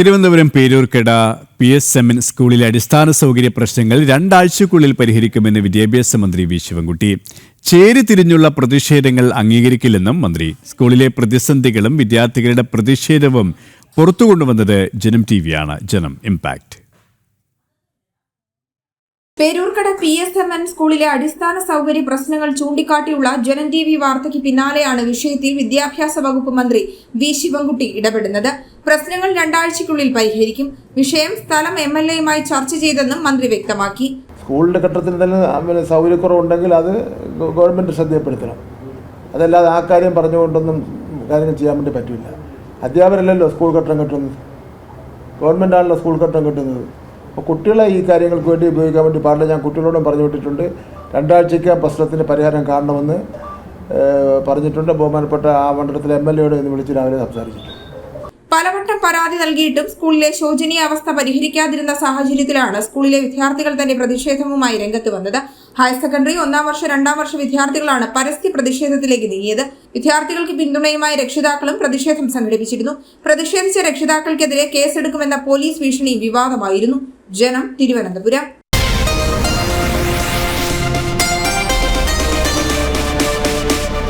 Thiruvananthapuram Peroorkada P S M N സ്കൂളിലെ അടിസ്ഥാന സൗകര്യ പ്രശ്നങ്ങൾ രണ്ടാഴ്ചക്കുള്ളിൽ പരിഹരിക്കുമെന്ന് വിദ്യാഭ്യാസ മന്ത്രി വി ശിവൻകുട്ടി. ചേരിതിരിഞ്ഞുള്ള പ്രതിഷേധങ്ങൾ അംഗീകരിക്കില്ലെന്നും മന്ത്രി. സ്കൂളിലെ പ്രതിസന്ധികളും വിദ്യാർത്ഥികളുടെ പ്രതിഷേധവും പുറത്തുകൊണ്ടുവന്നത് ജനം T വിയാണ്. Janam impact Peroorkada P S M N സ്കൂളിലെ അടിസ്ഥാന സൗകര്യ പ്രശ്നങ്ങൾ ചൂണ്ടിക്കാട്ടിയുള്ള ജനം ടി വി വാർത്തയ്ക്ക് പിന്നാലെയാണ് വിഷയത്തിൽ വിദ്യാഭ്യാസ വകുപ്പ് മന്ത്രി വി ശിവൻകുട്ടി ഇടപെടുന്നത്. പ്രശ്നങ്ങൾ രണ്ടാഴ്ചയ്ക്കുള്ളിൽ പരിഹരിക്കും. വിഷയം സ്ഥലം എം എൽ എയുമായി ചർച്ച ചെയ്തെന്നും മന്ത്രി വ്യക്തമാക്കി. സ്കൂളിന്റെ ഘട്ടത്തിൽ തന്നെ സൗകര്യക്കുറവുണ്ടെങ്കിൽ അത് ഗവൺമെന്റ് ശ്രദ്ധപ്പെടുത്തണം അതല്ലാതെ ആ കാര്യം പറഞ്ഞുകൊണ്ടൊന്നും കാര്യങ്ങൾ ചെയ്യാൻ വേണ്ടി പറ്റില്ല. അധ്യാപകരല്ലല്ലോ സ്കൂൾ ഘട്ടം കെട്ടുന്നത്. ഗവൺമെന്റാണല്ലോ സ്കൂൾ ഘട്ടം കെട്ടുന്നത്. അപ്പോൾ കുട്ടികളെ ഈ കാര്യങ്ങൾക്ക് വേണ്ടി ഉപയോഗിക്കാൻ വേണ്ടി പാടില്ല. ഞാൻ കുട്ടികളോടും പറഞ്ഞു വിട്ടിട്ടുണ്ട്. രണ്ടാഴ്ചയ്ക്ക് പ്രശ്നത്തിന് പരിഹാരം കാണണമെന്ന് പറഞ്ഞിട്ടുണ്ട്. ബഹുമാനപ്പെട്ട ആ മണ്ഡലത്തിലെ എം എൽ എയോട് ഇന്ന് വിളിച്ച് രാവിലെ സംസാരിച്ചിട്ടുണ്ട്. പലവട്ടം പരാതി നൽകിയിട്ടും സ്കൂളിലെ ശോചനീയ അവസ്ഥ പരിഹരിക്കാതിരുന്ന സാഹചര്യത്തിലാണ് സ്കൂളിലെ വിദ്യാർത്ഥികൾ തന്നെ പ്രതിഷേധവുമായി രംഗത്ത് വന്നത്. ഹയർ സെക്കൻഡറി ഒന്നാം വർഷ രണ്ടാം വർഷ വിദ്യാർത്ഥികളാണ് പരസ്യ പ്രതിഷേധത്തിലേക്ക് നീങ്ങിയത്. വിദ്യാർത്ഥികൾക്ക് പിന്തുണയുമായി രക്ഷിതാക്കളും പ്രതിഷേധം സംഘടിപ്പിച്ചിരുന്നു. പ്രതിഷേധിച്ച രക്ഷിതാക്കൾക്കെതിരെ കേസെടുക്കുമെന്ന പോലീസ് ഭീഷണി വിവാദമായിരുന്നു. ജനം തിരുവനന്തപുരം.